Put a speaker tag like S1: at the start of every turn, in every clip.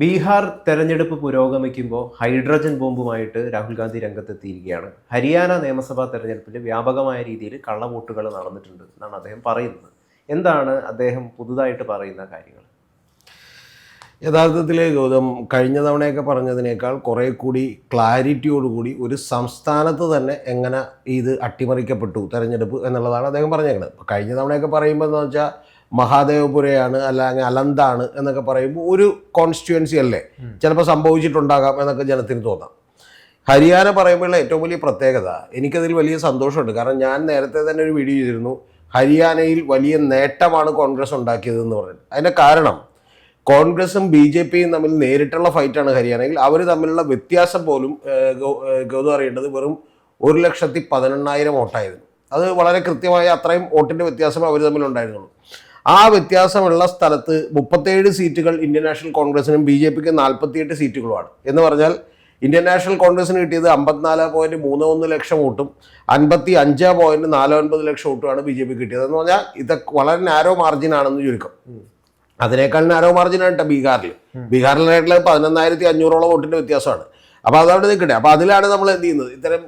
S1: ബീഹാർ തെരഞ്ഞെടുപ്പ് പുരോഗമിക്കുമ്പോൾ ഹൈഡ്രജൻ ബോംബുമായിട്ട് രാഹുൽ ഗാന്ധി രംഗത്തെത്തിയിരിക്കുകയാണ്. ഹരിയാന നിയമസഭാ തെരഞ്ഞെടുപ്പിൽ വ്യാപകമായ രീതിയിൽ കള്ളവോട്ടുകൾ നടന്നിട്ടുണ്ട് എന്നാണ് അദ്ദേഹം പറയുന്നത്. എന്താണ് അദ്ദേഹം പുതുതായിട്ട് പറയുന്ന കാര്യങ്ങൾ?
S2: യഥാർത്ഥത്തിൽ ഗൗതം കഴിഞ്ഞ തവണയൊക്കെ പറഞ്ഞതിനേക്കാൾ കുറേ കൂടി ക്ലാരിറ്റിയോടുകൂടി ഒരു സംസ്ഥാനത്ത് തന്നെ എങ്ങനെ ഇത് അട്ടിമറിക്കപ്പെട്ടു തെരഞ്ഞെടുപ്പ് എന്നുള്ളതാണ് അദ്ദേഹം പറഞ്ഞേക്കുന്നത്. കഴിഞ്ഞ തവണയൊക്കെ പറയുമ്പോൾ എന്ന് വെച്ചാൽ മഹാദേവപുരയാണ് അല്ലെങ്കിൽ അലന്താണ് എന്നൊക്കെ പറയുമ്പോൾ ഒരു കോൺസ്റ്റിറ്റ്യുവൻസി അല്ലേ? ചിലപ്പോൾ സംഭവിച്ചിട്ടുണ്ടാകാം എന്നൊക്കെ ജനത്തിന് തോന്നാം. ഹരിയാന പറയുമ്പോഴുള്ള ഏറ്റവും വലിയ പ്രത്യേകത എനിക്കതിൽ വലിയ സന്തോഷമുണ്ട്. കാരണം ഞാൻ നേരത്തെ തന്നെ ഒരു വീഡിയോ ചെയ്തിരുന്നു. ഹരിയാനയിൽ വലിയ നേട്ടമാണ് കോൺഗ്രസ് ഉണ്ടാക്കിയതെന്ന് പറഞ്ഞു അതിന്റെ കാരണം കോൺഗ്രസും ബി ജെ പിയും തമ്മിൽ നേരിട്ടുള്ള ഫൈറ്റാണ് ഹരിയാനയിൽ. അവർ തമ്മിലുള്ള വ്യത്യാസം പോലും ഗൗതു ഗൗതം അറിയേണ്ടത് വെറും ഒരു ലക്ഷത്തി പതിനെണ്ണായിരം വോട്ടായിരുന്നു. അത് വളരെ കൃത്യമായ അത്രയും വോട്ടിന്റെ വ്യത്യാസം അവർ തമ്മിലുണ്ടായിരുന്നുള്ളൂ. ആ വ്യത്യാസമുള്ള സ്ഥലത്ത് മുപ്പത്തേഴ് സീറ്റുകൾ ഇന്ത്യൻ നാഷണൽ കോൺഗ്രസിനും ബി ജെ പിക്ക് നാൽപ്പത്തിയെട്ട് സീറ്റുകളുമാണ്. എന്ന് പറഞ്ഞാൽ ഇന്ത്യൻ നാഷണൽ കോൺഗ്രസിന് കിട്ടിയത് അമ്പത്തിനാല് പോയിന്റ് മൂന്ന് ഒന്ന് ലക്ഷം വോട്ടും അൻപത്തി അഞ്ച് പോയിന്റ് നാല് ഒൻപത് ലക്ഷം വോട്ടുമാണ് ബി ജെ പി കിട്ടിയത്. എന്ന് പറഞ്ഞാൽ ഇതൊക്കെ വളരെ നാരോ മാർജിൻ ആണെന്ന് ചുരുക്കം. അതിനേക്കാൾ നാരോ മാർജിനാണ് കേട്ടോ ബീഹാറിൽ ബീഹാറിലായിട്ടുള്ള പതിനൊന്നായിരത്തി അഞ്ഞൂറോളം വോട്ടിന്റെ വ്യത്യാസമാണ്. അപ്പോൾ അതവിടെ നിൽക്കട്ടെ. അപ്പോൾ അതിലാണ് നമ്മൾ എന്ത് ചെയ്യുന്നത്? ഇത്തരം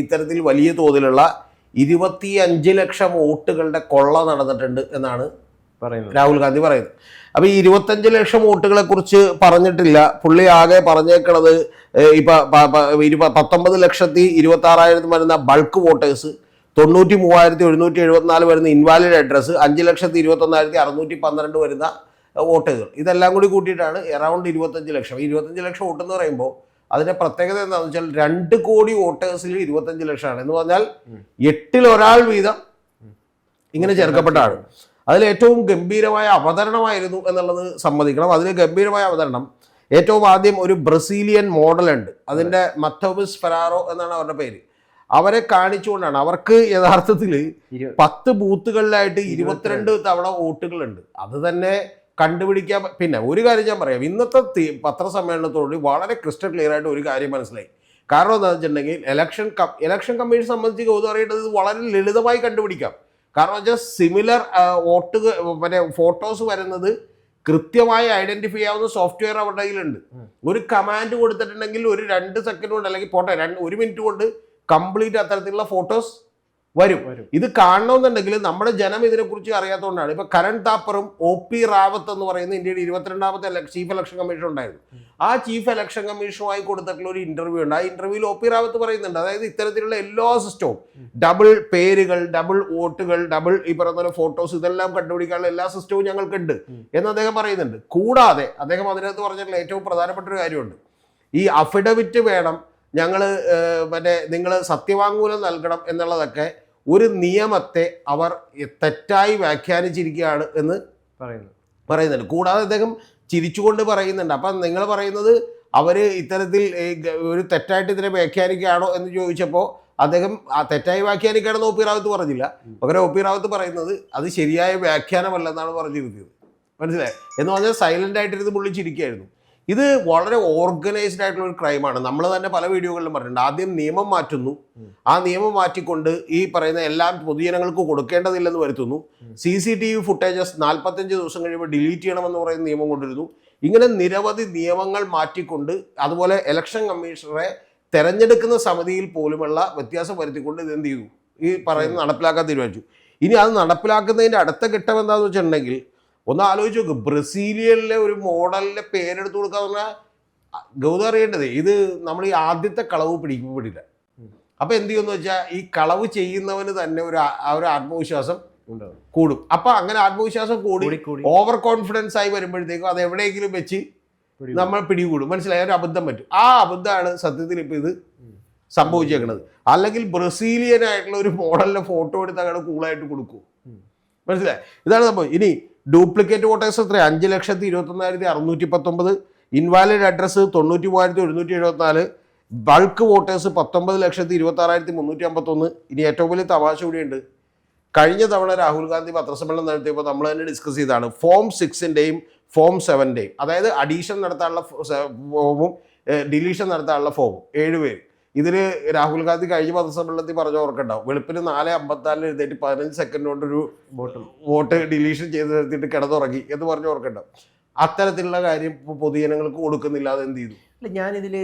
S2: ഇത്തരത്തിൽ വലിയ തോതിലുള്ള ഇരുപത്തി അഞ്ച് ലക്ഷം വോട്ടുകളുടെ കൊള്ള നടന്നിട്ടുണ്ട് എന്നാണ് രാഹുൽ ഗാന്ധി പറയുന്നത് അപ്പൊ ഈ ഇരുപത്തഞ്ച് ലക്ഷം വോട്ടുകളെ കുറിച്ച് പറഞ്ഞിട്ടില്ല. പുള്ളി ആകെ പറഞ്ഞേക്കണത് ഇപ്പൊ പത്തൊമ്പത് ലക്ഷത്തി ഇരുപത്തി ആറായിരത്തി വരുന്ന ബൾക്ക് വോട്ടേഴ്സ് തൊണ്ണൂറ്റി മൂവായിരത്തി എഴുന്നൂറ്റി എഴുപത്തിനാല് വരുന്ന ഇൻവാലിഡ് അഡ്രസ്സ് അഞ്ച് ലക്ഷത്തി ഇരുപത്തൊന്നായിരത്തി അറുന്നൂറ്റി പന്ത്രണ്ട് വരുന്ന വോട്ടുകൾ ഇതെല്ലാം കൂടി കൂട്ടിയിട്ടാണ് എറൗണ്ട് ഇരുപത്തഞ്ച് ലക്ഷം. ഇരുപത്തഞ്ച് ലക്ഷം വോട്ട് എന്ന് പറയുമ്പോൾ അതിന്റെ പ്രത്യേകത എന്താണെന്ന് വെച്ചാൽ രണ്ട് കോടി വോട്ടേഴ്സിൽ ഇരുപത്തഞ്ച് ലക്ഷമാണ്. എന്ന് പറഞ്ഞാൽ എട്ടിൽ ഒരാൾ വീതം ഇങ്ങനെ ചേർക്കപ്പെട്ടാണ് അതിൽ ഏറ്റവും ഗംഭീരമായ അവതരണമായിരുന്നു എന്നുള്ളത് സമ്മതിക്കണം. അതിൽ ഗംഭീരമായ അവതരണം. ഏറ്റവും ആദ്യം ഒരു ബ്രസീലിയൻ മോഡലുണ്ട്. അതിന്റെ മത്തോബിസ് ഫെറാറോ എന്നാണ് അവരുടെ പേര്. അവരെ കാണിച്ചുകൊണ്ടാണ്. അവർക്ക് യഥാർത്ഥത്തിൽ പത്ത് ബൂത്തുകളിലായിട്ട് ഇരുപത്തിരണ്ട്. തവണ വോട്ടുകളുണ്ട്. അത് തന്നെ കണ്ടുപിടിക്കാൻ പിന്നെ ഒരു കാര്യം ഞാൻ പറയാം. ഇന്നത്തെ പത്രസമ്മേളനത്തോട് വളരെ ക്രിസ്റ്റൽ ക്ലിയർ ആയിട്ട് ഒരു കാര്യം മനസ്സിലായി. കാരണം എന്താണെന്ന് വെച്ചിട്ടുണ്ടെങ്കിൽ ഇലക്ഷൻ കം- ഇലക്ഷൻ കമ്മീഷൻ സംബന്ധിച്ച് ഗൗതം അറിയേണ്ടത് വളരെ ലളിതമായി കണ്ടുപിടിക്കാം. കാരണം വെച്ചാൽ സിമിലർ വോട്ട് മറ്റേ ഫോട്ടോസ് വരുന്നത് കൃത്യമായി ഐഡന്റിഫൈ ആവുന്ന സോഫ്റ്റ്വെയർ അവരുടെ കയ്യിലുണ്ട്. ഒരു കമാൻഡ് കൊടുത്തിട്ടുണ്ടെങ്കിൽ ഒരു രണ്ട് സെക്കൻഡ് കൊണ്ട് അല്ലെങ്കിൽ പോട്ടെ രണ്ട് ഒരു മിനിറ്റ് കൊണ്ട് കംപ്ലീറ്റ് അത്തരത്തിലുള്ള ഫോട്ടോസ് വരും.
S1: വരും.
S2: ഇത് കാണണമെന്നുണ്ടെങ്കിൽ നമ്മുടെ ജനം ഇതിനെക്കുറിച്ച് അറിയാത്തതുകൊണ്ടാണ്. ഇപ്പൊ കരൺ താപ്പറും ഒ പി റാവത്ത് എന്ന് പറയുന്ന ഇന്ത്യയുടെ ഇരുപത്തിരണ്ടാമത്തെ ചീഫ് ഇലക്ഷൻ കമ്മീഷൻ ഉണ്ടായിരുന്നു. ആ ചീഫ് ഇലക്ഷൻ കമ്മീഷനുമായി കൊടുത്തിട്ടുള്ള ഒരു ഇന്റർവ്യൂ ഉണ്ട്. ആ ഇന്റർവ്യൂവിൽ ഒ പി റാവത്ത് പറയുന്നുണ്ട്. അതായത് ഇത്തരത്തിലുള്ള എല്ലാ സിസ്റ്റവും ഡബിൾ പേരുകൾ ഡബിൾ വോട്ടുകൾ ഡബിൾ ഈ പറയുന്ന പോലെ ഫോട്ടോസ് ഇതെല്ലാം കണ്ടുപിടിക്കാനുള്ള എല്ലാ സിസ്റ്റവും ഞങ്ങൾക്കുണ്ട് എന്ന് അദ്ദേഹം പറയുന്നുണ്ട്. കൂടാതെ അദ്ദേഹം അതിനകത്ത് പറഞ്ഞിട്ടുള്ള ഏറ്റവും പ്രധാനപ്പെട്ട ഒരു കാര്യമുണ്ട്. ഈ അഫിഡവിറ്റ് വേണം ഞങ്ങൾ മറ്റേ നിങ്ങൾ സത്യവാങ്മൂലം നൽകണം എന്നുള്ളതൊക്കെ ഒരു നിയമത്തെ അവർ തെറ്റായി വ്യാഖ്യാനിച്ചിരിക്കുകയാണ് എന്ന്
S1: പറയുന്നു.
S2: പറയുന്നുണ്ട്. കൂടാതെ അദ്ദേഹം ചിരിച്ചുകൊണ്ട് പറയുന്നുണ്ട്. അപ്പം നിങ്ങൾ പറയുന്നത് അവർ ഇത്തരത്തിൽ ഒരു തെറ്റായിട്ട് ഇതിനെ വ്യാഖ്യാനിക്കുകയാണോ എന്ന് ചോദിച്ചപ്പോൾ അദ്ദേഹം ആ തെറ്റായി വ്യാഖ്യാനിക്കുകയാണെന്ന് ഒ പി റാവത്ത് പറഞ്ഞില്ല. പകരം ഒ പി റാവത്ത് പറയുന്നത് അത് ശരിയായ വ്യാഖ്യാനമല്ലെന്നാണ് പറഞ്ഞിരുന്നത്. മനസ്സിലായി? എന്ന് പറഞ്ഞാൽ സൈലന്റ് ആയിട്ടിരുന്ന് പുള്ളി ചിരിക്കുകയായിരുന്നു ഇത് വളരെ ഓർഗനൈസ്ഡ് ആയിട്ടുള്ള ഒരു ക്രൈമാണ് നമ്മൾ തന്നെ പല വീഡിയോകളിലും പറഞ്ഞിട്ടുണ്ട്. ആദ്യം നിയമം മാറ്റുന്നു. ആ നിയമം മാറ്റിക്കൊണ്ട് ഈ പറയുന്ന എല്ലാം പൊതുജനങ്ങൾക്ക് കൊടുക്കേണ്ടതില്ലെന്ന് വരുത്തുന്നു. C C T V footages നാൽപ്പത്തഞ്ച് ദിവസം കഴിയുമ്പോൾ ഡിലീറ്റ് ചെയ്യണമെന്ന് പറയുന്ന നിയമം കൊണ്ടുവരുന്നു. ഇങ്ങനെ നിരവധി നിയമങ്ങൾ മാറ്റിക്കൊണ്ട് അതുപോലെ ഇലക്ഷൻ കമ്മീഷണറെ തെരഞ്ഞെടുക്കുന്ന സമിതിയിൽ പോലുമുള്ള വ്യത്യാസം വരുത്തിക്കൊണ്ട് ഇത് എന്ത് ചെയ്തു? ഈ പറയുന്നത് നടപ്പിലാക്കാൻ തീരുമാനിച്ചു. ഇനി അത് നടപ്പിലാക്കുന്നതിന്റെ അടുത്ത ഘട്ടം എന്താണെന്ന് വെച്ചിട്ടുണ്ടെങ്കിൽ ഒന്ന് ആലോചിച്ച് നോക്ക്. ബ്രസീലിയനിലെ ഒരു മോഡലിന്റെ പേരെടുത്ത് കൊടുക്കാന്ന് പറഞ്ഞാൽ ഗൗതം അറിയേണ്ടത് ഇത് നമ്മൾ ഈ ആദ്യത്തെ കളവ് പിടിക്കുമ്പോൾ പിടിക്കപ്പെടില്ല അപ്പോൾ എന്ത് ചെയ്യുമെന്ന് വെച്ചാൽ ഈ കളവ് ചെയ്യുന്നവന് തന്നെ ഒരു ഒരു ആത്മവിശ്വാസം കൂടും. അപ്പൊ അങ്ങനെ ആത്മവിശ്വാസം കൂടി ഓവർ കോൺഫിഡൻസ് ആയി വരുമ്പോഴത്തേക്കും അത് എവിടെയെങ്കിലും വെച്ച് നമ്മൾ പിടികൂടും. മനസ്സിലായ? ഒരു അബദ്ധം പറ്റും. ആ അബദ്ധമാണ് സത്യത്തിൽ ഇപ്പൊ ഇത് സംഭവിച്ചേക്കുന്നത് അല്ലെങ്കിൽ ബ്രസീലിയൻ ആയിട്ടുള്ള ഒരു മോഡലിന്റെ ഫോട്ടോ എടുത്ത് അങ്ങനെ കൂളായിട്ട് കൊടുക്കും. മനസ്സിലായി? ഇതാണ് സംഭവം. ഇനി ഡ്യൂപ്ലിക്കേറ്റ് വോട്ടേഴ്സ് എത്ര അഞ്ച് ലക്ഷത്തി ഇരുപത്തൊന്നായിരത്തി അറുന്നൂറ്റി പത്തൊമ്പത് ഇൻവാലിഡ് അഡ്രസ്സ് തൊണ്ണൂറ്റി മൂവായിരത്തി ഒരുന്നൂറ്റി എഴുപത്തിനാല്. ബൾക്ക് വോട്ടേഴ്സ് പത്തൊമ്പത് ലക്ഷത്തി ഇരുപത്തി ആറായിരത്തി മുന്നൂറ്റി അമ്പത്തൊന്ന് ഇനി ഏറ്റവും വലിയ തമാശ കൂടിയുണ്ട് കഴിഞ്ഞ തവണ രാഹുൽ ഗാന്ധി പത്രസമ്മേളനം നടത്തിയപ്പോൾ നമ്മൾ തന്നെ ഡിസ്കസ് ചെയ്തതാണ്. ഫോം സിക്സിന്റെയും ഫോം സെവന്റെയും അതായത് അഡീഷൻ നടത്താനുള്ള ഫോമും ഡിലീഷൻ നടത്താനുള്ള ഫോമും. ഏഴ് പേര്. ഇതിൽ രാഹുൽ ഗാന്ധി കഴിഞ്ഞ പത്രസമ്മേളനത്തിൽ പറഞ്ഞ ഓർക്കുണ്ടാവും വെളുപ്പിന് നാല് അമ്പത്തിനാലിന് എഴുന്നേറ്റ് പതിനഞ്ച് സെക്കൻഡ് കൊണ്ട്
S1: ഒരു
S2: വോട്ട്. വോട്ട് ഡിലീഷൻ ചെയ്ത് നിർത്തിയിട്ട് കിടന്നുറങ്ങി എന്ന് പറഞ്ഞ് ഓർക്കുണ്ടാവും അത്തരത്തിലുള്ള കാര്യം പൊതുജനങ്ങൾക്ക് കൊടുക്കുന്നില്ല അത് എന്ത് ചെയ്തു?
S1: അല്ല ഞാനിതിൽ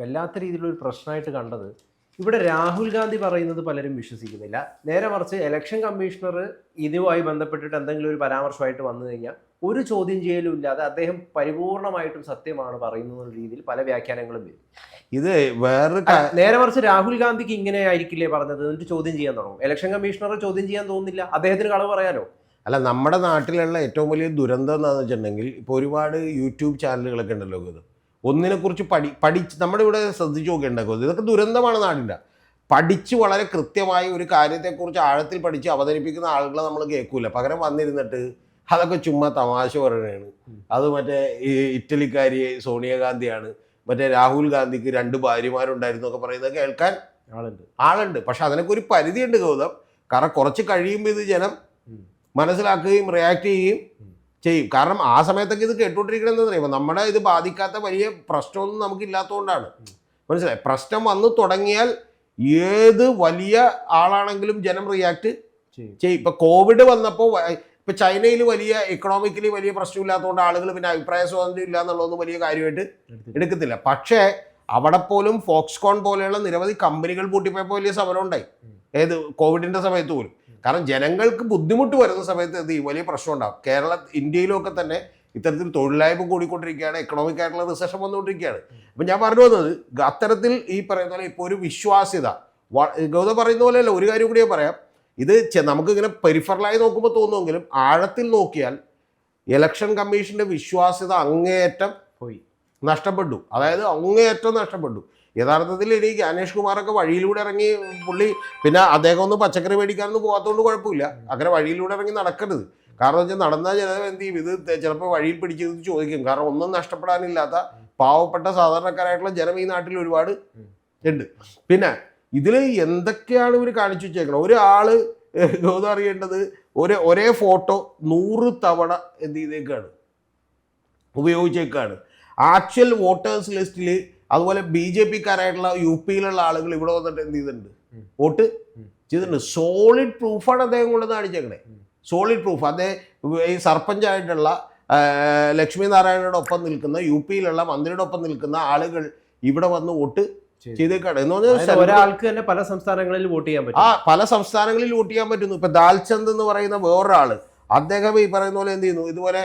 S1: വല്ലാത്ത രീതിയിലുള്ള ഒരു പ്രശ്നമായിട്ട് കണ്ടത് ഇവിടെ രാഹുൽ ഗാന്ധി പറയുന്നത് പലരും വിശ്വസിക്കുന്നില്ല. നേരെ മറിച്ച് ഇലക്ഷൻ കമ്മീഷണർ ഇതുമായി ബന്ധപ്പെട്ടിട്ട് എന്തെങ്കിലും ഒരു പരാമർശമായിട്ട് വന്നു കഴിഞ്ഞാൽ ഒരു ചോദ്യം ചെയ്യലും ഇല്ലാതെ അദ്ദേഹം പരിപൂർണമായിട്ടും സത്യമാണ് പറയുന്നത് രീതിയിൽ പല വ്യാഖ്യാനങ്ങളും വരും.
S2: ഇത് വേറൊരു
S1: നേരെ മറിച്ച് രാഹുൽ ഗാന്ധിക്ക് ഇങ്ങനെ ആയിരിക്കില്ലേ പറഞ്ഞത്? എന്നിട്ട് ചോദ്യം ചെയ്യാൻ തുടങ്ങും. ഇലക്ഷൻ കമ്മീഷണറെ ചോദ്യം ചെയ്യാൻ തോന്നുന്നില്ല. അദ്ദേഹത്തിന് കളവ് പറയാലോ
S2: അല്ല നമ്മുടെ നാട്ടിലുള്ള ഏറ്റവും വലിയ ദുരന്തം എന്താണെന്ന് വെച്ചിട്ടുണ്ടെങ്കിൽ ഇപ്പോൾ ഒരുപാട് യൂട്യൂബ് ചാനലുകളൊക്കെ ഉണ്ടല്ലോ ഇത്. ഒന്നിനെ കുറിച്ച് പഠി പഠിച്ച് നമ്മുടെ ഇവിടെ ശ്രദ്ധിച്ച് നോക്കിയിട്ടുണ്ടാക്കും ഇതൊക്കെ ദുരന്തമാണ് നാടിന്റെ. പഠിച്ച് വളരെ കൃത്യമായി ഒരു കാര്യത്തെക്കുറിച്ച് ആഴത്തിൽ പഠിച്ച് അവതരിപ്പിക്കുന്ന ആളുകളെ നമ്മൾ കേൾക്കൂല. പകരം വന്നിരുന്നിട്ട് അതൊക്കെ ചുമ്മാ തമാശ പറയണതാണ്. അത് മറ്റേ ഈ ഇറ്റലിക്കാരി സോണിയാഗാന്ധിയാണ്. മറ്റേ രാഹുൽ ഗാന്ധിക്ക് രണ്ട് ഭാര്യമാരുണ്ടായിരുന്നു ഒക്കെ പറയുന്നത് കേൾക്കാൻ
S1: ആളുണ്ട്.
S2: ആളുണ്ട്. പക്ഷെ അതിനൊക്കെ ഒരു പരിധിയുണ്ട് ഗൗതം. കാരണം കുറച്ച് കഴിയുമ്പോൾ ഇത് ജനം. മനസ്സിലാക്കുകയും റിയാക്ട് ചെയ്യുകയും. ചെയ്യും. കാരണം ആ സമയത്തൊക്കെ ഇത് കേട്ടുകൊണ്ടിരിക്കണമെന്ന് പറയുമ്പോൾ നമ്മുടെ ഇത് ബാധിക്കാത്ത വലിയ പ്രശ്നമൊന്നും നമുക്ക് ഇല്ലാത്തതുകൊണ്ടാണ് മനസ്സിലായി? പ്രശ്നം വന്നു തുടങ്ങിയാൽ ഏത് വലിയ ആളാണെങ്കിലും ജനം റിയാക്ട്
S1: ചെയ്യും.
S2: ഇപ്പൊ കോവിഡ് വന്നപ്പോൾ ഇപ്പൊ ചൈനയിൽ വലിയ എക്കണോമിക്കലി വലിയ പ്രശ്നമില്ലാത്തതുകൊണ്ട് ആളുകൾ പിന്നെ അഭിപ്രായ സ്വാതന്ത്ര്യം ഇല്ല എന്നുള്ളതൊന്നും വലിയ കാര്യമായിട്ട് എടുക്കത്തില്ല. പക്ഷേ അവിടെ പോലും ഫോക്സ്കോൺ പോലെയുള്ള നിരവധി കമ്പനികൾ പൂട്ടിപ്പോയപ്പോൾ വലിയ സമരം ഉണ്ടായി. ഏത് കോവിഡിന്റെ സമയത്ത് പോലും. കാരണം ജനങ്ങൾക്ക് ബുദ്ധിമുട്ട് വരുന്ന സമയത്ത് ഇത് വലിയ പ്രശ്നം ഉണ്ടാകും കേരള ഇന്ത്യയിലൊക്കെ തന്നെ ഇത്തരത്തിൽ തൊഴിലായ്മ കൂടിക്കൊണ്ടിരിക്കുകയാണ്. എക്കണോമിക് ആയിട്ടുള്ള റിസഷൻ വന്നുകൊണ്ടിരിക്കുകയാണ്. അപ്പം ഞാൻ പറഞ്ഞു വന്നത് അത്തരത്തിൽ ഈ പറയുന്ന പോലെ ഇപ്പോൾ ഒരു വിശ്വാസ്യത. ഗൗതം പറയുന്ന പോലെയല്ല ഒരു കാര്യം കൂടി ഞാൻ പറയാം. ഇത് നമുക്കിങ്ങനെ പെരിഫറലായി നോക്കുമ്പോൾ തോന്നുമെങ്കിലും ആഴത്തിൽ നോക്കിയാൽ ഇലക്ഷൻ കമ്മീഷന്റെ വിശ്വാസ്യത അങ്ങേയറ്റം
S1: പോയി.
S2: നഷ്ടപ്പെട്ടു. അതായത് അങ്ങേയറ്റം നഷ്ടപ്പെട്ടു. യഥാർത്ഥത്തിൽ ഇനി ജ്ഞാനേഷ് കുമാറൊക്കെ വഴിയിലൂടെ ഇറങ്ങി പുള്ളി പിന്നെ അദ്ദേഹം ഒന്ന് പച്ചക്കറി മേടിക്കാനൊന്നും പോകാത്തതുകൊണ്ട് കുഴപ്പമില്ല. അങ്ങനെ വഴിയിലൂടെ ഇറങ്ങി നടക്കരുത്. കാരണം വെച്ചാൽ നടന്നാൽ ചിലപ്പോൾ എന്ത് ചെയ്യും? ഇത് ചിലപ്പോൾ വഴിയിൽ പിടിച്ചത് ചോദിക്കും. കാരണം ഒന്നും നഷ്ടപ്പെടാനില്ലാത്ത പാവപ്പെട്ട സാധാരണക്കാരായിട്ടുള്ള ജനം ഈ നാട്ടിൽ ഒരുപാട് ഉണ്ട്. പിന്നെ ഇതിൽ എന്തൊക്കെയാണ് ഇവർ കാണിച്ചു വെച്ചേക്കണം? ഒരാൾ ഗൗതം അറിയേണ്ടത്? ഒരേ ഒരേ ഫോട്ടോ നൂറ് തവണ എന്ത് ചെയ്തേക്കാണ്? ഉപയോഗിച്ചേക്കാണ്. ആക്ച്വൽ വോട്ടേഴ്സ് ലിസ്റ്റിൽ അതുപോലെ ബി ജെ പിക്കാരായിട്ടുള്ള യു പിയിലുള്ള ആളുകൾ ഇവിടെ വന്നിട്ട് എന്ത് ചെയ്തിട്ടുണ്ട്? വോട്ട്. ചെയ്തിട്ടുണ്ട്. സോളിഡ് പ്രൂഫാണ് അദ്ദേഹം കൊണ്ട് കാണിച്ചേക്കണേ. Solid proof. അദ്ദേഹം ഈ സർപ്പഞ്ചായിട്ടുള്ള ലക്ഷ്മി നാരായണയുടെ ഒപ്പം നിൽക്കുന്ന യു പിയിലുള്ള മന്ത്രിയുടെ ഒപ്പം നിൽക്കുന്ന ആളുകൾ ഇവിടെ വന്ന് വോട്ട്. ചെയ്തേക്കാണ്. എന്ന് പറഞ്ഞാൽ
S1: ഒരാൾക്ക് തന്നെ പല സംസ്ഥാനങ്ങളിൽ വോട്ട് ചെയ്യാൻ
S2: ആ
S1: പറ്റും
S2: പല സംസ്ഥാനങ്ങളിൽ വോട്ട് ചെയ്യാൻ പറ്റുന്നു. ഇപ്പൊ ദാൽചന്ദ് എന്ന് പറയുന്ന വേറൊരാൾ അദ്ദേഹം ഈ പറയുന്ന പോലെ എന്ത് ചെയ്യുന്നു? ഇതുപോലെ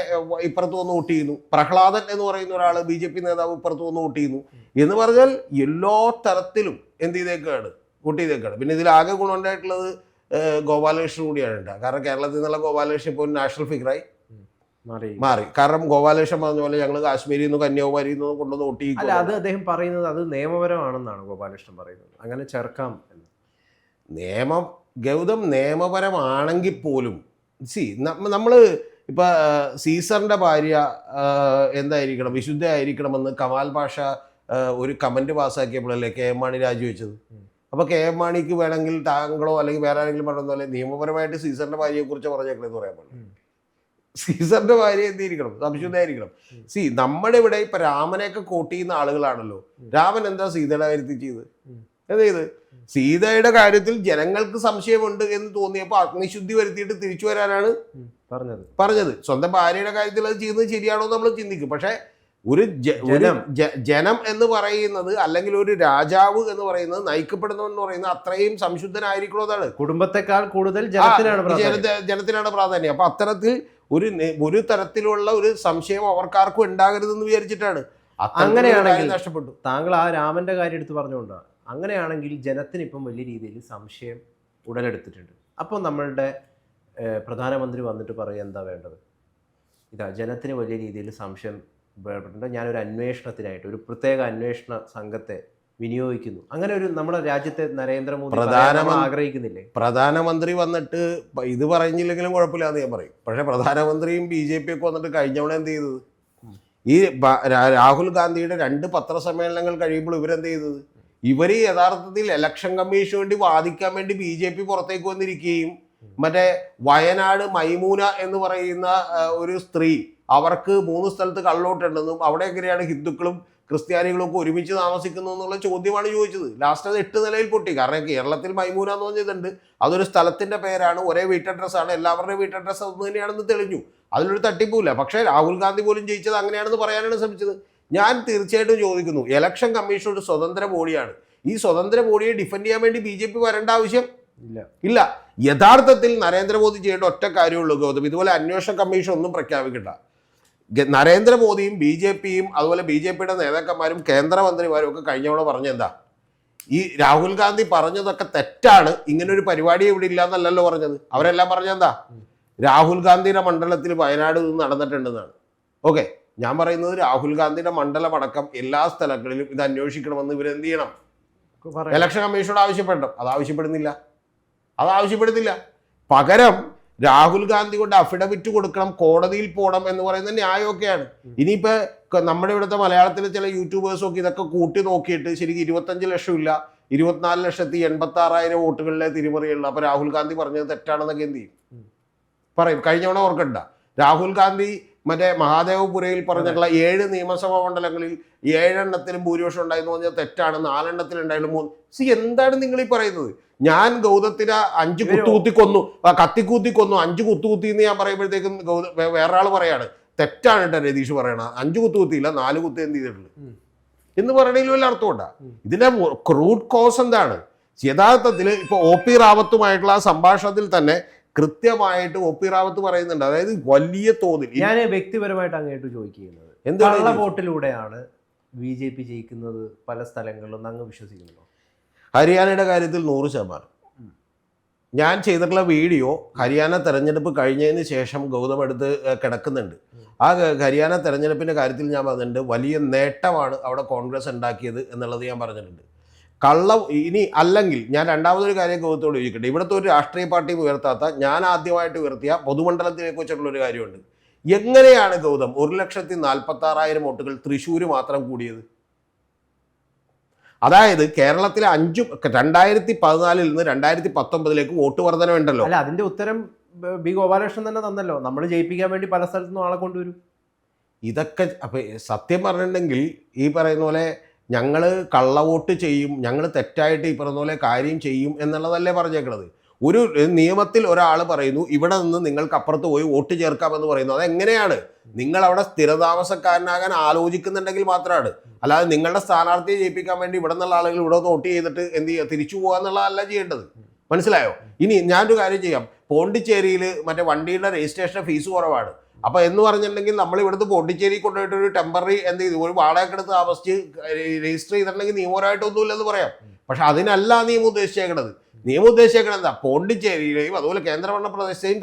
S2: ഇപ്പുറത്ത് വന്ന് വോട്ട് ചെയ്യുന്നു. പ്രഹ്ലാദൻ എന്ന് പറയുന്ന ഒരാൾ ബി ജെ പി നേതാവ് ഇപ്പുറത്ത് വന്ന് വോട്ട് ചെയ്യുന്നു. എന്ന് പറഞ്ഞാൽ എല്ലാ തരത്തിലും എന്ത് ചെയ്തേക്കാണ്? വോട്ട് ചെയ്തേക്കാണ്. പിന്നെ ഇതിൽ ആകെ ഗുണമുണ്ടായിട്ടുള്ളത് ഗോപാലകൃഷ്ണൻ കൂടിയാണ് ഉണ്ടാകുക കാരണം കേരളത്തിൽ നിന്നുള്ള ഗോപാലകൃഷ്ണൻ ഇപ്പോൾ നാഷണൽ ഫിഗറായി.
S1: മാറി.
S2: കാരണം ഗോപാലകൃഷ്ണൻ പറഞ്ഞ പോലെ ഞങ്ങൾ കാശ്മീരിൽ നിന്ന് കന്യാകുമാരിയിൽ നിന്ന് കൊണ്ടുവന്ന്
S1: അല്ല അത് അദ്ദേഹം പറയുന്നത് അത് നിയമപരമാണെന്നാണ് ഗോപാലകൃഷ്ണൻ പറയുന്നത്. അങ്ങനെ ചേർക്കാം എന്ന്.
S2: നിയമം ഗൗതം നിയമപരമാണെങ്കിൽ പോലും സി നമ്മൾ ഇപ്പൊ സീസറിന്റെ ഭാര്യ എന്തായിരിക്കണം വിശുദ്ധ ആയിരിക്കണമെന്ന് കമാൽ ഭാഷ ഒരു കമന്റ് പാസ്സാക്കിയപ്പോഴല്ലേ കെ എം മാണി രാജിവെച്ചത്. അപ്പൊ കെ എം മാണിക്ക് വേണമെങ്കിൽ താങ്കളോ അല്ലെങ്കിൽ വേറെ ആരെങ്കിലും പറഞ്ഞ പോലെ നിയമപരമായിട്ട് സീസറിന്റെ ഭാര്യയെ കുറിച്ച് പറഞ്ഞേക്കണെന്ന് പറയാൻ പാടില്ല.
S1: ഉം.
S2: സീസറിന്റെ ഭാര്യ എന്തിരിക്കണം? സംശുദ്ധമായിരിക്കണം
S1: ഉം.
S2: സി നമ്മുടെ ഇവിടെ ഇപ്പൊ രാമനെയൊക്കെ കോട്ട് ചെയ്യുന്ന ആളുകളാണല്ലോ. രാമൻ എന്താ സീതയുടെ കാര്യത്തിൽ ചെയ്ത് എന്ത് ചെയ്ത് സീതയുടെ കാര്യത്തിൽ ജനങ്ങൾക്ക് സംശയമുണ്ട് എന്ന് തോന്നിയപ്പോൾ അഗ്നിശുദ്ധി വരുത്തിയിട്ട് തിരിച്ചു വരാനാണ്.
S1: പറഞ്ഞത്.
S2: പറഞ്ഞത്. സ്വന്തം ഭാര്യയുടെ കാര്യത്തിൽ അത് ചെയ്യുന്നത് ശരിയാണോ നമ്മൾ ചിന്തിക്കും. പക്ഷെ ഒരു
S1: ജനം.
S2: എന്ന് പറയുന്നത് അല്ലെങ്കിൽ ഒരു രാജാവ് എന്ന് പറയുന്നത് നയിക്കപ്പെടുന്നു എന്ന് പറയുന്നത് അത്രയും സംശുദ്ധനായിരിക്കണോ എന്നാണ്
S1: കുടുംബത്തെക്കാൾ കൂടുതൽ ജനത്തിനാണ് പ്രാധാന്യം.
S2: ജനത്തിനാണ് പ്രാധാന്യം. അപ്പൊ അത്തരത്തിൽ ഒരു ഒരു തരത്തിലുള്ള ഒരു സംശയം അവർക്കാർക്കും ഉണ്ടാകരുതെന്ന് വിചാരിച്ചിട്ടാണ്.
S1: അങ്ങനെയാണെങ്കിൽ-
S2: നഷ്ടപ്പെട്ടു.
S1: താങ്കൾ ആ രാമന്റെ കാര്യം എടുത്ത് പറഞ്ഞുകൊണ്ടാണ്. അങ്ങനെയാണെങ്കിൽ ജനത്തിന് ഇപ്പം വലിയ രീതിയിൽ സംശയം ഉടലെടുത്തിട്ടുണ്ട്. അപ്പോൾ നമ്മളുടെ പ്രധാനമന്ത്രി വന്നിട്ട് പറയുക എന്താ വേണ്ടത്? ഇതാ ജനത്തിന് വലിയ രീതിയിൽ സംശയം വേർപെട്ടിട്ടുണ്ട് ഞാനൊരു അന്വേഷണത്തിനായിട്ട് ഒരു പ്രത്യേക അന്വേഷണ സംഘത്തെ വിനിയോഗിക്കുന്നു. അങ്ങനെ ഒരു നമ്മുടെ രാജ്യത്തെ നരേന്ദ്രമോദി ആഗ്രഹിക്കുന്നില്ലേ?
S2: പ്രധാനമന്ത്രി വന്നിട്ട് ഇത് പറഞ്ഞില്ലെങ്കിലും കുഴപ്പമില്ലാന്ന് ഞാൻ പറയും. പക്ഷേ പ്രധാനമന്ത്രിയും ബി ജെ പി ഒക്കെ വന്നിട്ട് കഴിഞ്ഞവണ എന്ത് ചെയ്തത്? ഈ രാഹുൽ ഗാന്ധിയുടെ രണ്ട് പത്രസമ്മേളനങ്ങൾ കഴിയുമ്പോൾ ഇവരെന്ത് ചെയ്തത്? ഇവർ യഥാർത്ഥത്തിൽ ഇലക്ഷൻ കമ്മീഷന് വേണ്ടി വാദിക്കാൻ വേണ്ടി ബി ജെ പി പുറത്തേക്ക് വന്നിരിക്കുകയും മറ്റേ വയനാട് മൈമൂന എന്ന് പറയുന്ന ഒരു സ്ത്രീ അവർക്ക് മൂന്ന് സ്ഥലത്ത് കള്ളോട്ടുണ്ടെന്നും അവിടെ എങ്ങനെയാണ് ഹിന്ദുക്കളും ക്രിസ്ത്യാനികളും ഒക്കെ ഒരുമിച്ച് താമസിക്കുന്നു എന്നുള്ള ചോദ്യമാണ് ചോദിച്ചത്. ലാസ്റ്റ് അത് എട്ട് നിലയിൽ പൊട്ടി. കാരണം കേരളത്തിൽ മൈമൂന എന്ന് പറഞ്ഞിട്ടുണ്ട്. അതൊരു സ്ഥലത്തിന്റെ പേരാണ് ഒരേ വീട്ട് അഡ്രസ്സാണ് എല്ലാവരുടെയും വീട്ട് അഡ്രസ്സ് ഒന്ന് തന്നെയാണെന്ന് തെളിഞ്ഞു. അതിലൊരു തട്ടിപ്പുമില്ല. പക്ഷേ രാഹുൽ ഗാന്ധി പോലും ജയിച്ചത് അങ്ങനെയാണെന്ന് പറയാനാണ് ശ്രമിച്ചത്. ഞാൻ തീർച്ചയായിട്ടും ചോദിക്കുന്നു ഇലക്ഷൻ കമ്മീഷൻ ഒരു സ്വതന്ത്ര ബോഡിയാണ്. ഈ സ്വതന്ത്ര ബോഡിയെ ഡിഫെൻഡ് ചെയ്യാൻ വേണ്ടി ബി ജെ പി വരേണ്ട ആവശ്യം
S1: ഇല്ല.
S2: ഇല്ല. യഥാർത്ഥത്തിൽ നരേന്ദ്രമോദി ചെയ്യേണ്ട ഒറ്റ കാര്യമുള്ളൂ ഗൗതം. ഇതുപോലെ അന്വേഷണ കമ്മീഷൻ ഒന്നും പ്രഖ്യാപിക്കണ്ട. നരേന്ദ്രമോദിയും ബി ജെ പിയും അതുപോലെ ബി ജെ പിയുടെ നേതാക്കന്മാരും കേന്ദ്രമന്ത്രിമാരും ഒക്കെ കഴിഞ്ഞവണ പറഞ്ഞെന്താ ഈ രാഹുൽ ഗാന്ധി പറഞ്ഞതൊക്കെ തെറ്റാണ് ഇങ്ങനെ ഒരു പരിപാടി ഇവിടെ ഇല്ല എന്നല്ലല്ലോ പറഞ്ഞത്. അവരെല്ലാം പറഞ്ഞെന്താ രാഹുൽ ഗാന്ധിയുടെ മണ്ഡലത്തിൽ വയനാട് നിന്ന് നടന്നിട്ടുണ്ടെന്നാണ്. ഓക്കെ ഞാൻ പറയുന്നത് രാഹുൽ ഗാന്ധിയുടെ മണ്ഡലം അടക്കം എല്ലാ സ്ഥലങ്ങളിലും ഇത് അന്വേഷിക്കണമെന്ന് ഇവരെന്ത് ചെയ്യണം. ഇലക്ഷൻ കമ്മീഷനോട് ആവശ്യപ്പെടണം. അത് ആവശ്യപ്പെടുന്നില്ല. അത് ആവശ്യപ്പെടുന്നില്ല. പകരം രാഹുൽ ഗാന്ധി കൊണ്ട് അഫിഡവിറ്റ് കൊടുക്കണം കോടതിയിൽ പോകണം എന്ന് പറയുന്നത് ന്യായമൊക്കെയാണ്. ഇനിയിപ്പോൾ നമ്മുടെ ഇവിടുത്തെ മലയാളത്തിലെ ചില യൂട്യൂബേഴ്സ് ഒക്കെ ഇതൊക്കെ കൂട്ടി നോക്കിയിട്ട് ശരിക്കും ഇരുപത്തഞ്ച് ലക്ഷം ഇല്ല ഇരുപത്തിനാല് ലക്ഷത്തി എൺപത്തി ആറായിരം വോട്ടുകളിലെ തിരിമറിയുള്ളൂ അപ്പൊ രാഹുൽ ഗാന്ധി പറഞ്ഞത് തെറ്റാണെന്നൊക്കെ എന്ത് ചെയ്യും? പറയും. കഴിഞ്ഞ തവണ ഓർക്കണ്ട. രാഹുൽ ഗാന്ധി മറ്റേ മഹാദേവപുരയിൽ പറഞ്ഞിട്ടുള്ള ഏഴ് നിയമസഭാ മണ്ഡലങ്ങളിൽ ഏഴെണ്ണത്തിലും ഭൂരിപക്ഷം ഉണ്ടായിരുന്നു പറഞ്ഞാൽ തെറ്റാണ് നാലെണ്ണത്തിൽ ഉണ്ടായാലും മൂന്ന് സി എന്താണ് നിങ്ങൾ ഈ പറയുന്നത് ഞാൻ ഗൗതത്തിന് അഞ്ച്? കുത്തുകുത്തി കൊന്നു കത്തിക്കൂത്തി കൊന്നു അഞ്ച് കുത്തുകുത്തി എന്ന് ഞാൻ പറയുമ്പോഴത്തേക്കും ഗൗത വേറെ ആൾ പറയാണ് തെറ്റാണ് കേട്ടോ രതീഷ് പറയണ അഞ്ച് കുത്തുകുത്തിയില്ല നാല് കുത്തി എന്ത് ചെയ്തിട്ടുള്ളൂ. എന്ന് പറയണതിൽ വല്ല അർത്ഥമുണ്ടാ. ഇതിന്റെ ക്രൂഡ് കോസ് എന്താണ് യഥാർത്ഥത്തിൽ ഇപ്പൊ ഒ പി റാവത്തുമായിട്ടുള്ള ആ സംഭാഷണത്തിൽ തന്നെ കൃത്യമായിട്ട് ഒ പി റാവത്ത് പറയുന്നുണ്ട്. അതായത് വലിയ തോതിൽ
S1: ഞാൻ വ്യക്തിപരമായിട്ട് അങ്ങോട്ട് ചോദിക്കുന്നത്
S2: എന്താണ് ഇത്?
S1: വോട്ടിലൂടെയാണ് ബി ജെ പി ജയിക്കുന്നത് പല സ്ഥലങ്ങളിലും അങ്ങ് വിശ്വസിക്കുന്നു
S2: ഹരിയാനയുടെ കാര്യത്തിൽ നൂറ് ശതമാനം. ഞാൻ ചെയ്തിട്ടുള്ള വീഡിയോ ഹരിയാന തെരഞ്ഞെടുപ്പ് കഴിഞ്ഞതിന് ശേഷം ഗൗതം എടുത്ത് കിടക്കുന്നുണ്ട്. ആ ഹരിയാന തെരഞ്ഞെടുപ്പിന്റെ കാര്യത്തിൽ ഞാൻ പറഞ്ഞിട്ടുണ്ട് വലിയ നേട്ടമാണ് അവിടെ കോൺഗ്രസ് ഉണ്ടാക്കിയത് എന്നുള്ളത് ഞാൻ പറഞ്ഞിട്ടുണ്ട്. കള്ള ഇനി അല്ലെങ്കിൽ ഞാൻ രണ്ടാമതൊരു കാര്യം ഗൗതത്തോട് ചോദിക്കട്ടെ. ഇവിടുത്തെ ഒരു രാഷ്ട്രീയ പാർട്ടി ഉയർത്താത്ത ഞാൻ ആദ്യമായിട്ട് ഉയർത്തിയ പൊതുമണ്ഡലത്തിനെ കുറിച്ചിട്ടുള്ളൊരു ഒരു കാര്യമുണ്ട്. എങ്ങനെയാണ് ഗൗതം ഒരു ലക്ഷത്തി നാൽപ്പത്തി ആറായിരം വോട്ടുകൾ തൃശ്ശൂർ മാത്രം കൂടിയത്? അതായത് കേരളത്തിലെ അഞ്ചു രണ്ടായിരത്തി പതിനാലിൽ നിന്ന് രണ്ടായിരത്തി പത്തൊമ്പതിലേക്ക് വോട്ട് വർധനവുണ്ടല്ലോ
S1: അല്ല അതിന്റെ ഉത്തരം ബ- ബി ഗോപാലകൃഷ്ണൻ തന്നെ തന്നല്ലോ. നമ്മൾ ജയിപ്പിക്കാൻ വേണ്ടി പല സ്ഥലത്തുനിന്നും ആളെ കൊണ്ടുവരും.
S2: ഇതൊക്കെ അപ്പൊ സത്യം പറഞ്ഞിട്ടുണ്ടെങ്കിൽ ഈ പറയുന്ന പോലെ ഞങ്ങൾ കള്ളവോട്ട് ചെയ്യും ഞങ്ങൾ തെറ്റായിട്ട് ഈ പറഞ്ഞ പോലെ കാര്യം ചെയ്യും എന്നുള്ളതല്ലേ പറഞ്ഞേക്കണത്. ഒരു നിയമത്തിൽ ഒരാൾ പറയുന്നു ഇവിടെ നിന്ന് നിങ്ങൾക്ക് അപ്പുറത്ത് പോയി വോട്ട് ചേർക്കാമെന്ന് പറയുന്നു. അതെങ്ങനെയാണ്? നിങ്ങൾ അവിടെ സ്ഥിരതാമസക്കാരനാകാൻ ആലോചിക്കുന്നുണ്ടെങ്കിൽ മാത്രമാണ്. അല്ലാതെ നിങ്ങളുടെ സ്ഥാനാർത്ഥിയെ ജയിപ്പിക്കാൻ വേണ്ടി ഇവിടെ നിന്നുള്ള ആളുകൾ ഇവിടെ നിന്ന് വോട്ട് ചെയ്തിട്ട് എന്ത് ചെയ്യുക? തിരിച്ചു പോകുക എന്നുള്ളതല്ല ചെയ്യേണ്ടത്. മനസ്സിലായോ? ഇനി ഞാനൊരു കാര്യം ചെയ്യാം. പോണ്ടിച്ചേരിയിൽ മറ്റേ വണ്ടിയുടെ രജിസ്ട്രേഷൻ ഫീസ് കുറവാണ്. അപ്പൊ എന്ന് പറഞ്ഞിട്ടുണ്ടെങ്കിൽ നമ്മൾ ഇവിടുന്ന് പോണ്ടിച്ചേരി കൊണ്ടുപോയിട്ട് ഒരു ടെമ്പററി എന്ത് ചെയ്തു? ഒരു വാടകയ്ക്ക് എടുത്ത് താമസിച്ച് രജിസ്റ്റർ ചെയ്തിട്ടുണ്ടെങ്കിൽ നിയമപരമായിട്ടൊന്നുമില്ലെന്ന് പറയാം. പക്ഷെ അതിനല്ല നിയമം ഉദ്ദേശിച്ചേക്കണത്. നിയമം ഉദ്ദേശിച്ചേക്കണത് എന്താ? പോണ്ടിച്ചേരിയിലെയും അതുപോലെ കേന്ദ്രഭരണ പ്രദേശത്തെയും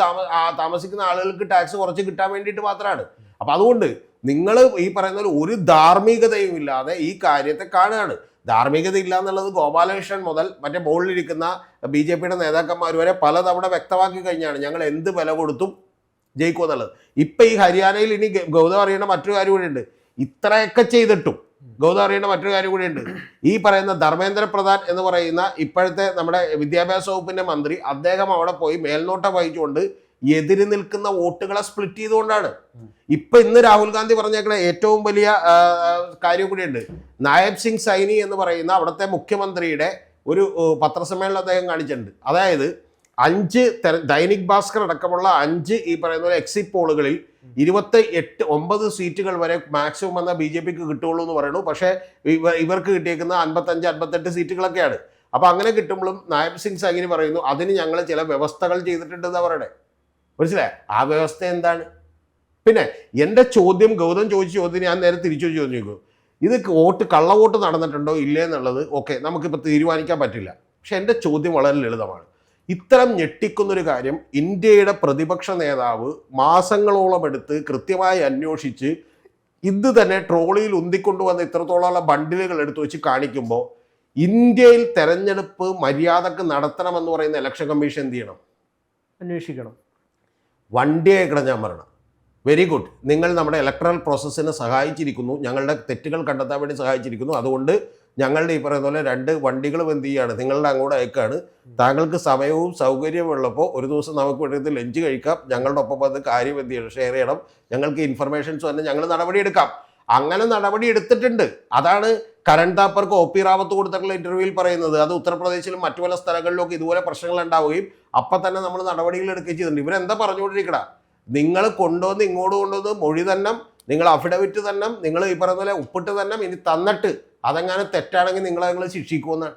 S2: താമസിക്കുന്ന ആളുകൾക്ക് ടാക്സ് കുറച്ച് കിട്ടാൻ വേണ്ടിയിട്ട് മാത്രമാണ്. അപ്പൊ അതുകൊണ്ട് നിങ്ങൾ ഈ പറയുന്ന ഒരു ധാർമ്മികതയും ഇല്ലാതെ ഈ കാര്യത്തെ കാണുകയാണ്. ധാർമ്മികത ഇല്ല എന്നുള്ളത് ഗോപാലകൃഷ്ണൻ മുതൽ മറ്റേ മുകളിലിരിക്കുന്ന ബി ജെ പിയുടെ നേതാക്കന്മാർ വരെ പലതവണ വ്യക്തമാക്കി കഴിഞ്ഞാണ് ഞങ്ങൾ എന്ത് വില കൊടുത്തും ജയിക്കും എന്നുള്ളത്. ഇപ്പൊ ഈ ഹരിയാനയിൽ ഇനി ഗൗതം അറിയേണ്ട മറ്റൊരു കാര്യം കൂടി ഉണ്ട് ഇത്രയൊക്കെ ചെയ്തിട്ടും ഗൗതം അറിയേണ്ട മറ്റൊരു കാര്യം കൂടി ഉണ്ട് ഈ പറയുന്ന ധർമ്മേന്ദ്ര പ്രധാൻ എന്ന് പറയുന്ന ഇപ്പോഴത്തെ നമ്മുടെ വിദ്യാഭ്യാസ വകുപ്പിന്റെ മന്ത്രി അദ്ദേഹം അവിടെ പോയി മേൽനോട്ടം വഹിച്ചുകൊണ്ട് എതിര് നിൽക്കുന്ന വോട്ടുകളെ സ്പ്ലിറ്റ് ചെയ്തുകൊണ്ടാണ്. ഇപ്പൊ ഇന്ന് രാഹുൽ ഗാന്ധി പറഞ്ഞേക്കണ ഏറ്റവും വലിയ കാര്യം കൂടി കാര്യം കൂടിയുണ്ട്. നായബ് സിംഗ് സൈനി എന്ന് പറയുന്ന അവിടുത്തെ മുഖ്യമന്ത്രിയുടെ ഒരു പത്രസമ്മേളനം അദ്ദേഹം കാണിച്ചിട്ടുണ്ട്. അതായത് അഞ്ച് ദൈനിക് ഭാസ്കർ അടക്കമുള്ള അഞ്ച് ഈ പറയുന്ന എക്സിറ്റ് പോളുകളിൽ ഇരുപത്തി എട്ട് ഒമ്പത് സീറ്റുകൾ വരെ മാക്സിമം വന്ന ബി ജെ പിക്ക് കിട്ടുള്ളൂ എന്ന് പറയുന്നു. പക്ഷേ ഇവ- ഇവർക്ക് കിട്ടിയേക്കുന്ന അൻപത്തഞ്ച് അൻപത്തെട്ട് സീറ്റുകളൊക്കെയാണ് അപ്പൊ അങ്ങനെ കിട്ടുമ്പോഴും നായബ് സിംഗ് സൈനി പറയുന്നു അതിന് ഞങ്ങൾ ചില വ്യവസ്ഥകൾ ചെയ്തിട്ടുണ്ട് എന്താ പറയണേ. മനസ്സിലായ? ആ വ്യവസ്ഥ എന്താണ്? പിന്നെ എന്റെ ചോദ്യം ഗൗതം ചോദിച്ച ചോദ്യം ഞാൻ നേരെ തിരിച്ചു ചോദിച്ചു ഇത് വോട്ട് കള്ളവോട്ട് നടന്നിട്ടുണ്ടോ ഇല്ലേ എന്നുള്ളത് ഓക്കെ നമുക്കിപ്പോൾ തീരുമാനിക്കാൻ പറ്റില്ല. പക്ഷെ എന്റെ ചോദ്യം വളരെ ലളിതമാണ്. ഇത്തരം ഞെട്ടിക്കുന്നൊരു കാര്യം ഇന്ത്യയുടെ പ്രതിപക്ഷ നേതാവ് മാസങ്ങളോളം എടുത്ത് കൃത്യമായി അന്വേഷിച്ച് ഇത് തന്നെ ട്രോളിയിൽ ഉന്തിക്കൊണ്ടുവന്ന ഇത്രത്തോളമുള്ള ബണ്ടിലുകൾ എടുത്തു വെച്ച് കാണിക്കുമ്പോൾ ഇന്ത്യയിൽ തെരഞ്ഞെടുപ്പ് മര്യാദയ്ക്ക് നടത്തണമെന്ന് പറയുന്ന ഇലക്ഷൻ കമ്മീഷൻ എന്ത് ചെയ്യണം?
S1: അന്വേഷിക്കണം.
S2: വണ്ടിയെ കിടഞ്ഞാൽ മരണം വെരി ഗുഡ് നിങ്ങൾ നമ്മുടെ ഇലക്ട്രൽ പ്രോസസ്സിനെ സഹായിച്ചിരിക്കുന്നു. ഞങ്ങളുടെ തെറ്റുകൾ കണ്ടെത്താൻ വേണ്ടി സഹായിച്ചിരിക്കുന്നു. അതുകൊണ്ട് ഞങ്ങളുടെ ഈ പറയുന്ന പോലെ രണ്ട് വണ്ടികളും എന്ത് ചെയ്യാണ് നിങ്ങളുടെ അങ്ങോട്ട് അയക്കാണ്. താങ്കൾക്ക് സമയവും സൗകര്യവും ഉള്ളപ്പോൾ ഒരു ദിവസം നമുക്ക് വേണ്ടി ലഞ്ച് കഴിക്കാം. ഞങ്ങളുടെ ഒപ്പം അത് കാര്യം എന്ത് ചെയ്യണം ഷെയർ ചെയ്യണം. ഞങ്ങൾക്ക് ഇൻഫർമേഷൻസ് തന്നെ ഞങ്ങൾ നടപടി എടുക്കാം. അങ്ങനെ നടപടി എടുത്തിട്ടുണ്ട്. അതാണ് കരൺ താപ്പർക്ക് ഒ പി റാവത്ത് കൊടുത്തിട്ടുള്ള ഇന്റർവ്യൂവിൽ പറയുന്നത്. അത് ഉത്തർപ്രദേശിലും മറ്റു പല സ്ഥലങ്ങളിലൊക്കെ ഇതുപോലെ പ്രശ്നങ്ങൾ ഉണ്ടാവുകയും അപ്പം തന്നെ നമ്മൾ നടപടികൾ എടുക്കുകയും ചെയ്തിട്ടുണ്ട്. ഇവരെന്താ പറഞ്ഞുകൊണ്ടിരിക്കണ? നിങ്ങൾ കൊണ്ടുവന്ന് ഇങ്ങോട്ട് കൊണ്ടുവന്ന് മൊഴി തന്നെ നിങ്ങൾ അഫിഡവിറ്റ് തന്നെ നിങ്ങൾ ഈ പറയുന്ന പോലെ ഉപ്പിട്ട് തന്നെ ഇനി തന്നിട്ട് അതെങ്ങാനും തെറ്റാണെങ്കിൽ നിങ്ങളെ നിങ്ങൾ ശിക്ഷിക്കുമെന്നാണ്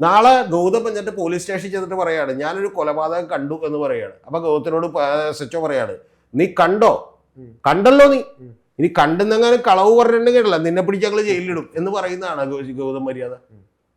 S2: നാളെ ഗൗതം എന്നിട്ട് പോലീസ് സ്റ്റേഷനിൽ ചെന്നിട്ട് പറയാണ് ഞാനൊരു കൊലപാതകം കണ്ടു എന്ന് പറയാണ്. അപ്പൊ ഗൗതത്തിനോട് എസ് എച്ച് പറയാണ് നീ കണ്ടോ? കണ്ടല്ലോ നീ. ഇനി കണ്ടെന്നെങ്ങാനും കളവ് പറഞ്ഞിട്ടുണ്ടെങ്കിലല്ല നിന്നെ പിടിച്ച് ഞങ്ങൾ ജയിലിലിടും എന്ന് പറയുന്നതാണ് ഗൗതം മര്യാദ.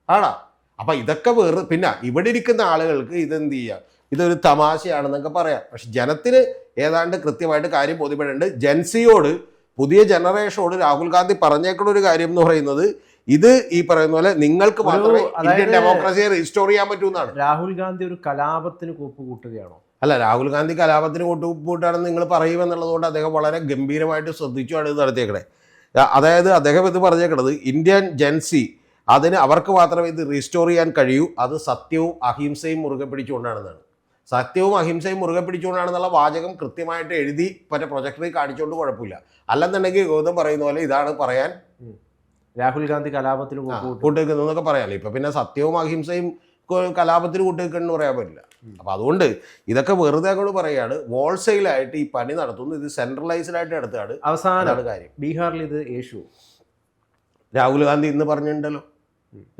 S2: ആടാ അപ്പൊ ഇതൊക്കെ വേറെ പിന്നെ ഇവിടെ ഇരിക്കുന്ന ആളുകൾക്ക് ഇതെന്ത് ചെയ്യാം? ഇതൊരു തമാശയാണെന്നൊക്കെ പറയാം. പക്ഷെ ജനത്തിന് ഏതാണ്ട് കൃത്യമായിട്ട് കാര്യം ബോധ്യപ്പെടുന്നുണ്ട്. ജൻസിയോട് പുതിയ ജനറേഷനോട് രാഹുൽ ഗാന്ധി പറഞ്ഞേക്കുന്ന ഒരു കാര്യം എന്ന് പറയുന്നത് ഇത് ഈ പറയുന്ന പോലെ നിങ്ങൾക്ക് മാത്രമേ ഇന്ത്യൻ ഡെമോക്രസിയെ റീസ്റ്റോർ ചെയ്യാൻ പറ്റൂ എന്നാണ്.
S1: രാഹുൽ ഗാന്ധി ഒരു കലാപത്തിന് കോപ്പ് കൂട്ടുകയാണോ
S2: അല്ല രാഹുൽ ഗാന്ധി കലാപത്തിന് കൂട്ടുകൂട്ടാണെന്ന് നിങ്ങൾ പറയുമെന്നുള്ളതുകൊണ്ട് അദ്ദേഹം വളരെ ഗംഭീരമായിട്ട് ശ്രദ്ധിച്ചുമാണ് ഇത് നടത്തിയേക്കണേ. അതായത് അദ്ദേഹം ഇത് പറഞ്ഞേക്കണത് ഇന്ത്യൻ ജൻസി അതിന് അവർക്ക് മാത്രമേ ഇത് റീസ്റ്റോർ ചെയ്യാൻ കഴിയൂ അത് സത്യവും അഹിംസയും മുറുകെ പിടിച്ചുകൊണ്ടാണെന്നാണ്. സത്യവും അഹിംസയും മുറുകെ പിടിച്ചുകൊണ്ടാണെന്നുള്ള വാചകം കൃത്യമായിട്ട് എഴുതി മറ്റേ പ്രൊജക്ടറിൽ കാണിച്ചുകൊണ്ട് കുഴപ്പമില്ല. അല്ലെന്നുണ്ടെങ്കിൽ ഗൗതം പറയുന്ന പോലെ ഇതാണ് പറയാൻ
S1: രാഹുൽ ഗാന്ധി കലാപത്തിൽ കോപ്പ്
S2: എന്നൊക്കെ പറയാമല്ലോ ഇപ്പൊ പിന്നെ സത്യവും അഹിംസയും കലാപത്തിൽ കലാപത്തിന് കൂട്ടുവെക്കണമെന്ന് പറയാൻ പറ്റില്ല. അപ്പൊ അതുകൊണ്ട് ഇതൊക്കെ വെറുതെ അങ്ങോട്ട് പറയാണ് ഹോൾസെയിലായിട്ട് ഈ പണി നടത്തുന്നു. ഇത് സെൻട്രലൈസ്ഡ് ആയിട്ട് എടുത്താണ് അവസാനമാണ് കാര്യം.
S1: ബീഹാറിൽ ഇത് യേശു.
S2: രാഹുൽ ഗാന്ധി ഇന്ന് പറഞ്ഞിട്ടുണ്ടല്ലോ.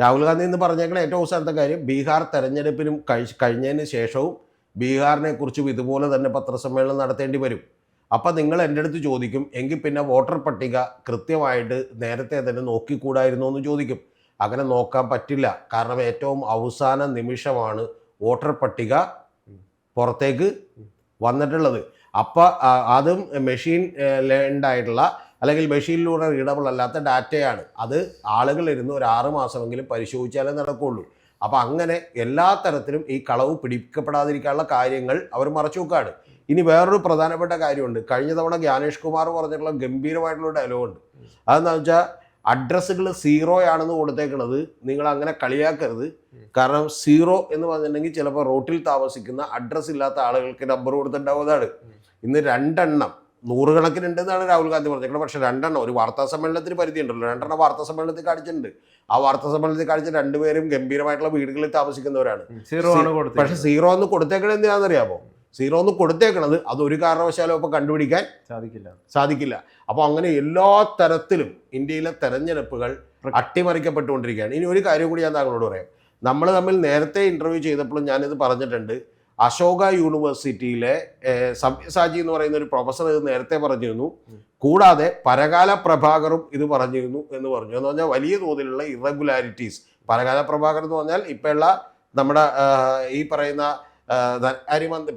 S2: രാഹുൽ ഗാന്ധി ഇന്ന് പറഞ്ഞേക്കണ ഏറ്റവും അവസാനത്തെ കാര്യം ബീഹാർ തെരഞ്ഞെടുപ്പിനും കഴി- കഴിഞ്ഞതിന് ശേഷവും ബീഹാറിനെ കുറിച്ചും ഇതുപോലെ തന്നെ പത്രസമ്മേളനം നടത്തേണ്ടി വരും. അപ്പം നിങ്ങൾ എന്റെ അടുത്ത് ചോദിക്കും എങ്കിൽ പിന്നെ വോട്ടർ പട്ടിക കൃത്യമായിട്ട് നേരത്തെ തന്നെ നോക്കിക്കൂടായിരുന്നോ എന്ന് ചോദിക്കും. അങ്ങനെ നോക്കാൻ പറ്റില്ല. കാരണം ഏറ്റവും അവസാന നിമിഷമാണ് വോട്ടർ പട്ടിക പുറത്തേക്ക് വന്നിട്ടുള്ളത്. അപ്പം അതും മെഷീൻ ലേണ്ടായിട്ടുള്ള അല്ലെങ്കിൽ മെഷീനിലൂടെ റീഡബിൾ അല്ലാത്ത ഡാറ്റയാണ്. അത് ആളുകൾ ഇരുന്ന് ഒരു ആറ് മാസമെങ്കിലും പരിശോധിച്ചാലേ നടക്കുള്ളൂ. അപ്പം അങ്ങനെ എല്ലാ തരത്തിലും ഈ കളവ് പിടിക്കപ്പെടാതിരിക്കാനുള്ള കാര്യങ്ങൾ അവർ മറച്ചു വെക്കാണ്. ഇനി വേറൊരു പ്രധാനപ്പെട്ട കാര്യമുണ്ട്. കഴിഞ്ഞ തവണ ജ്ഞാനേഷ് കുമാർ പറഞ്ഞിട്ടുള്ള ഗംഭീരമായിട്ടുള്ള ഡയലോഗുണ്ട് അതെന്താ വെച്ചാൽ അഡ്രസ്സുകൾ സീറോ ആണെന്ന് കൊടുത്തേക്കുന്നത് നിങ്ങൾ അങ്ങനെ കളിയാക്കരുത്. കാരണം സീറോ എന്ന് പറഞ്ഞിട്ടുണ്ടെങ്കിൽ ചിലപ്പോൾ റോട്ടിൽ താമസിക്കുന്ന അഡ്രസ്സ് ഇല്ലാത്ത ആളുകൾക്ക് നമ്പർ കൊടുത്തിട്ടുണ്ടാവുന്നതാണ്. ഇന്ന് രണ്ടെണ്ണം നൂറുകണക്കിനുണ്ടെന്നാണ് രാഹുൽ ഗാന്ധി പറഞ്ഞേക്കുന്നത് പക്ഷെ രണ്ടെണ്ണം ഒരു വാർത്താ സമ്മേളനത്തിന് പരിധി ഉണ്ടല്ലോ രണ്ടെണ്ണം വാർത്താ സമ്മേളനത്തിൽ കാണിച്ചിട്ടുണ്ട്. ആ വാർത്താ സമ്മേളനത്തിൽ കാണിച്ച രണ്ടുപേരും ഗംഭീരമായിട്ടുള്ള വീടുകളിൽ താമസിക്കുന്നവരാണ്.
S1: സീറോ ആണ്
S2: പക്ഷെ സീറോ ഒന്ന് കൊടുത്തേക്കണത് എന്തിനാണെന്നറിയാമോ? സീറോ ഒന്ന് കൊടുത്തേക്കണത് അത് ഒരു കാരണവശാലും ഇപ്പൊ കണ്ടുപിടിക്കാൻ
S1: സാധിക്കില്ല.
S2: സാധിക്കില്ല. അപ്പോൾ അങ്ങനെ എല്ലാ തരത്തിലും ഇന്ത്യയിലെ തെരഞ്ഞെടുപ്പുകൾ അട്ടിമറിക്കപ്പെട്ടുകൊണ്ടിരിക്കുകയാണ്. ഇനി ഒരു കാര്യം കൂടി ഞാൻ താങ്കളോട് പറയാം. നമ്മൾ തമ്മിൽ നേരത്തെ ഇന്റർവ്യൂ ചെയ്തപ്പോഴും ഞാനിത് പറഞ്ഞിട്ടുണ്ട്. അശോക യൂണിവേഴ്സിറ്റിയിലെ സബ്യസാജി എന്ന് പറയുന്ന ഒരു പ്രൊഫസർ ഇത് നേരത്തെ പറഞ്ഞിരുന്നു. കൂടാതെ പരകാല പ്രഭാകറും ഇത് പറഞ്ഞിരുന്നു എന്ന് പറഞ്ഞു. എന്ന് പറഞ്ഞാൽ വലിയ തോതിലുള്ള ഇറഗുലാരിറ്റീസ് പരകാല പ്രഭാകർ എന്ന് പറഞ്ഞാൽ ഇപ്പോഴുള്ള നമ്മുടെ ഈ പറയുന്ന ധനകാര്യ ധനകാര്യമന്ത്രി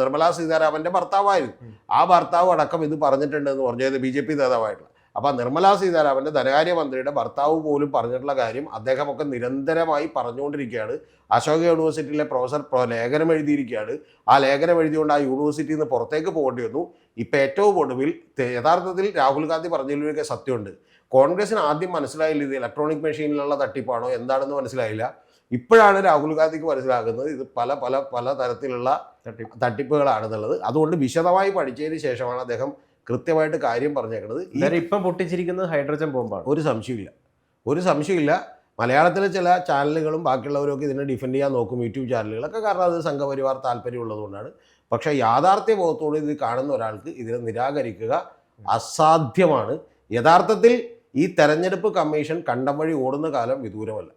S2: നിർമ്മലാ സീതാരാമന്റെ ഭർത്താവായിരുന്നു. ആ ഭർത്താവ് അടക്കം ഇത് പറഞ്ഞിട്ടുണ്ട് എന്ന് പറഞ്ഞത് ബി ജെ പി നേതാവായിട്ടുള്ള. അപ്പൊ നിർമ്മലാ സീതാരാമന്റെ ധനകാര്യമന്ത്രിയുടെ ഭർത്താവ് പോലും പറഞ്ഞിട്ടുള്ള കാര്യം അദ്ദേഹമൊക്കെ നിരന്തരമായി പറഞ്ഞുകൊണ്ടിരിക്കുകയാണ്. അശോക യൂണിവേഴ്സിറ്റിയിലെ പ്രൊഫസർ പ്രോ- ലേഖനം എഴുതിയിരിക്കുകയാണ്. ആ ലേഖനം എഴുതിയുകൊണ്ട് ആ യൂണിവേഴ്സിറ്റിയിൽ നിന്ന് പുറത്തേക്ക് പോകേണ്ടി വന്നു. ഇപ്പൊ ഏറ്റവും ഒടുവിൽ യഥാർത്ഥത്തിൽ രാഹുൽ ഗാന്ധി പറഞ്ഞതിലൊക്കെ സത്യമുണ്ട്. കോൺഗ്രസിന് ആദ്യം മനസ്സിലായില്ല ഇത് ഇലക്ട്രോണിക് മെഷീനിലുള്ള തട്ടിപ്പാണോ എന്താണെന്ന് മനസ്സിലായില്ല. ഇപ്പോഴാണ് രാഹുൽ ഗാന്ധിക്ക് മനസ്സിലാകുന്നത് ഇത് പല പല പല തരത്തിലുള്ള
S1: തട്ടിപ്പ്.
S2: തട്ടിപ്പുകളാണെന്നുള്ളത്. അതുകൊണ്ട് വിശദമായി പഠിച്ചതിന് ശേഷമാണ് അദ്ദേഹം കൃത്യമായിട്ട് കാര്യം പറഞ്ഞേക്കുന്നത്
S1: ഇപ്പം പൊട്ടിച്ചിരിക്കുന്നത് ഹൈഡ്രജൻ ബോംബാണ്.
S2: ഒരു സംശയമില്ല ഒരു സംശയമില്ല മലയാളത്തിലെ ചില ചാനലുകളും ബാക്കിയുള്ളവരൊക്കെ ഇതിനെ ഡിഫെൻഡ് ചെയ്യാൻ നോക്കും യൂട്യൂബ് ചാനലുകളൊക്കെ. കാരണം അത് സംഘപരിവാർ താല്പര്യമുള്ളതുകൊണ്ടാണ്. പക്ഷേ യാഥാർത്ഥ്യ ബോധത്തോടെ ഇത് കാണുന്ന ഒരാൾക്ക് ഇതിനെ നിരാകരിക്കുക അസാധ്യമാണ്. യഥാർത്ഥത്തിൽ ഈ തെരഞ്ഞെടുപ്പ് കമ്മീഷൻ കണ്ടം വഴി ഓടുന്ന കാലം വിദൂരമല്ല.